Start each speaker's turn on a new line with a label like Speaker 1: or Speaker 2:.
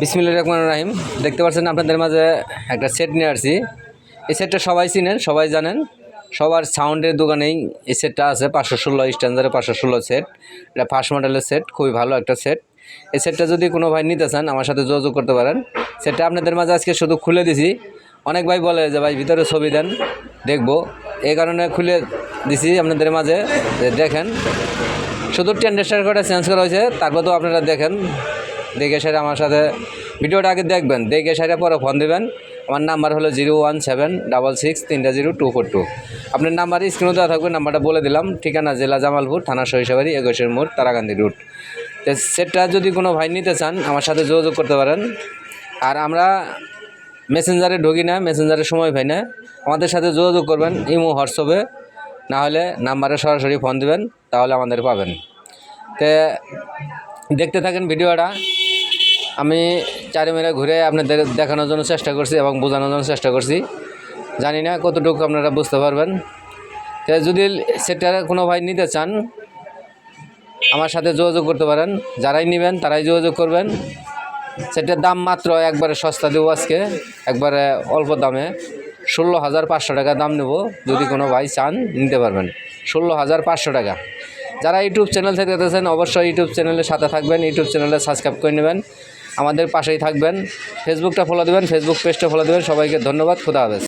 Speaker 1: বিসমিল্লা রহমান রাহিম। দেখতে পাচ্ছেন আপনাদের মাঝে একটা সেট নিয়ে আসছি। এই সেটটা সবাই চিনেন, সবাই জানেন। সবার সাউন্ডের দোকানেই এই সেটটা আছে, পাঁচশো ষোলো স্ট্যান্ডারে পাঁচশো ষোলো সেট এটা ফার্স্ট মডেলের সেট খুবই ভালো একটা সেট এই সেটটা যদি কোনো ভাই নিতে চান, আমার সাথে যোগাযোগ করতে পারেন। সেটটা আপনাদের মাঝে আজকে শুধু খুলে দিছি। অনেক ভাই বলে যে, ভাই, ভিতরে ছবি দেন, দেখব। এই কারণে খুলে দিছি আপনাদের মাঝে। দেখেন, শুধু টেন্ডার করে চেঞ্জ করা হয়েছে, তারপর তো আপনারা দেখেন। দেখে সেটা আমার সাথে ভিডিওটা আগে দেখবেন, দেখে সেটা পরে ফোন দেবেন। আমার নাম্বার হলো zero one seven double six তিনটা জিরো টু ফোর টু। আপনার নাম্বার স্ক্রিনে দেওয়া থাকবে নাম্বারটা বলে দিলাম। ঠিকানা জেলা জামালপুর, থানা সরিষাবাড়ি, একুশের মোড় তারাকান্দি রুট তো সেটটা যদি কোনো ভাই নিতে চান, আমার সাথে যোগাযোগ করতে পারেন। আর আমরা মেসেঞ্জারে ঢুকি না মেসেঞ্জারে সময় পাই না। আমাদের সাথে যোগাযোগ করবেন ইমো, হোয়াটসঅ্যাপে না হলে নাম্বারে সরাসরি ফোন দেবেন, তাহলে আমাদের পাবেন। তে দেখতে থাকেন ভিডিওটা। আমি চারি মেরে ঘুরে আপনাদের দেখানোর জন্য চেষ্টা করছি এবং বোঝানোর জন্য চেষ্টা করছি। জানি না কতটুকু আপনারা বুঝতে পারবেন। তো যদি সেটার কোনো ভাই নিতে চান, আমার সাথে যোগাযোগ করতে পারেন। যারাই নেবেন, তারাই যোগাযোগ করবেন। সেটার দাম মাত্র একবারে সস্তা দেবো আজকে। একবারে অল্প দামে। ষোলো হাজার পাঁচশো টাকা দাম নেব। যদি কোনো ভাই চান, নিতে পারবেন। ষোলো হাজার পাঁচশো টাকা। যারা ইউটিউব চ্যানেল থেকে দেখতেছেন, অবশ্যই ইউটিউব চ্যানেলের সাথে থাকবেন, ইউটিউব চ্যানেলে সাবস্ক্রাইব করে নেবেন, আমাদের পাশেই থাকবেন ফেসবুকটা ফলো দেবেন ফেসবুক পেজটা ফলো দেবেন, সবাইকে ধন্যবাদ, খুদা হাফেজ।